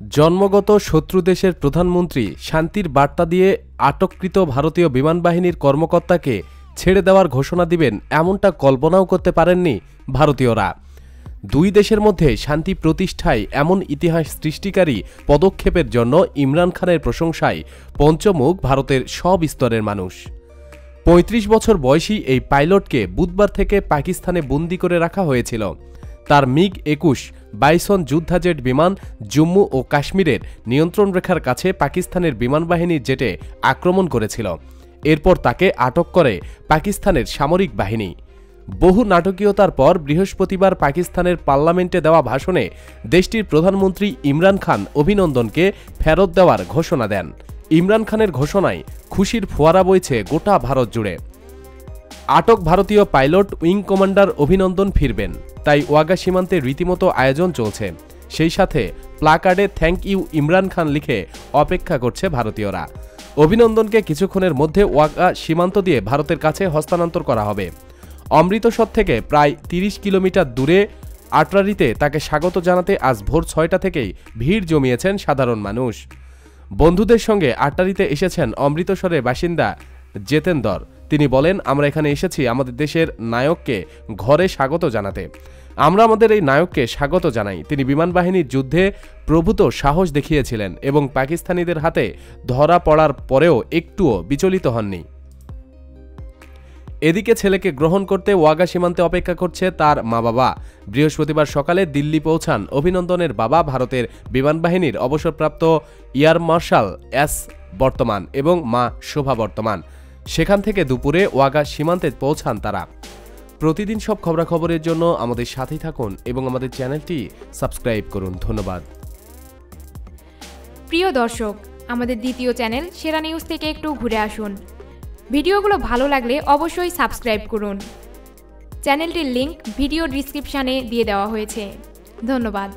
জন্মগত শত্রু দেশের প্রধানমন্ত্রী শান্তির বার্তা দিয়ে আটককৃত ভারতীয় বিমান বাহিনীর কর্মকর্তাকে ছেড়ে দেওয়ার ঘোষণা দিবেন এমনটা কল্পনাও করতে পারেননি ভারতীয়রা। দুই দেশের মধ্যে শান্তি প্রতিষ্ঠায় এমন ইতিহাস সৃষ্টিকারী পদক্ষেপের জন্য ইমরান খানের প্রশংসায় পঞ্চমুখ ভারতের সব স্তরের মানুষ। পঁয়ত্রিশ বছর বয়সী এই পাইলটকে বুধবার থেকে পাকিস্তানে বন্দি করে রাখা হয়েছিল। তার মিগ একুশ বাইসন যুদ্ধাজেট বিমান জম্মু ও কাশ্মীরের নিয়ন্ত্রণ রেখার কাছে পাকিস্তানের বিমান বাহিনীর জেটে আক্রমণ করেছিল। এরপর তাকে আটক করে পাকিস্তানের সামরিক বাহিনী। বহু নাটকীয়তার পর বৃহস্পতিবার পাকিস্তানের পার্লামেন্টে দেওয়া ভাষণে দেশটির প্রধানমন্ত্রী ইমরান খান অভিনন্দনকে ফেরত দেওয়ার ঘোষণা দেন। ইমরান খানের ঘোষণায় খুশির ফোয়ারা বইছে গোটা ভারত জুড়ে। আটক ভারতীয় পাইলট, উইং কমান্ডার অভিনন্দন ফিরবেন। তাই ওয়াগা সীমান্তে রীতিমতো আয়োজন চলছে। সেই সাথে প্লাকার্ডে থ্যাংক ইউ ইমরান খান লিখে অপেক্ষা করছে ভারতীয়রা। অভিনন্দনকে কিছুক্ষণের মধ্যে ওয়াগা সীমান্ত দিয়ে ভারতের কাছে হস্তান্তর করা হবে। অমৃতসর থেকে প্রায় তিরিশ কিলোমিটার দূরে আটরারিতে তাকে স্বাগত জানাতে আজ ভোর ছয়টা থেকেই ভিড় জমিয়েছেন সাধারণ মানুষ। বন্ধুদের সঙ্গে আটটারিতে এসেছেন অমৃতসরের বাসিন্দা জেতেন্দর তিনি বলেন, আমরা এখানে এসেছি আমাদের দেশের নায়ককে ঘরে স্বাগত জানাতে। আমরা আমাদের এই নায়ককে স্বাগত জানাই। তিনি বিমান বাহিনীর যুদ্ধে প্রভূত সাহস দেখিয়েছিলেন এবং পাকিস্তানিদের হাতে ধরা পড়ার পরেও একটুও বিচলিত হননি। এদিকে ছেলেকে গ্রহণ করতে ওয়াগা সীমান্তে অপেক্ষা করছে তার মা বাবা বৃহস্পতিবার সকালে দিল্লি পৌঁছান অভিনন্দনের বাবা ভারতের বিমান বাহিনীর অবসরপ্রাপ্ত এয়ার মার্শাল এস বর্তমান এবং মা শোভা বর্তমান। সেখান থেকে দুপুরে ওয়াগা সীমান্তে পৌঁছান তারা। প্রতিদিন সব খবরাখবরের জন্য আমাদের সাথেই থাকুন এবং আমাদের চ্যানেলটি সাবস্ক্রাইব করুন। ধন্যবাদ। প্রিয় দর্শক, আমাদের দ্বিতীয় চ্যানেল সেরা নিউজ থেকে একটু ঘুরে আসুন। ভিডিওগুলো ভালো লাগলে অবশ্যই সাবস্ক্রাইব করুন। চ্যানেলটির লিংক ভিডিও ডিসক্রিপশানে দিয়ে দেওয়া হয়েছে। ধন্যবাদ।